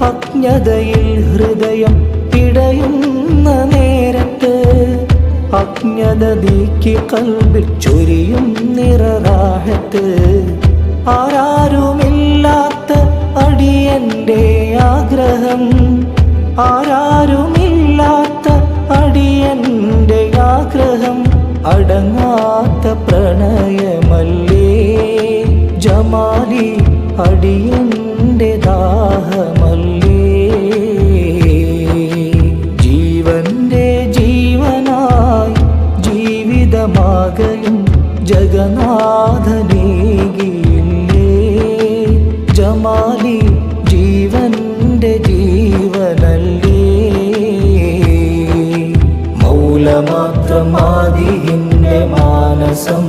അജ്ഞതയിൽ ഹൃദയം പിടയുന്ന നേരത്ത് അജ്ഞത നീക്കി കൽവിൽ ചൊരിയും നിററാഹത്ത് ആരാരുമില്ലാത്ത അടിയന്റെ ആഗ്രഹം. ആരാരുമില്ലാത്ത അടിയന്റെ ആഗ്രഹം. അടങ്ങാത്ത പ്രണയമല്ലേ ജമാലി അടിയന്റെ ജീവിതമാകയും ജഗന്നാഥനേകിയില്ലേ ജമാലി ജീവന്റെ ജീവനല്ലേ? മൗല മാത്രം ആദിഹിന്റെ മാനസം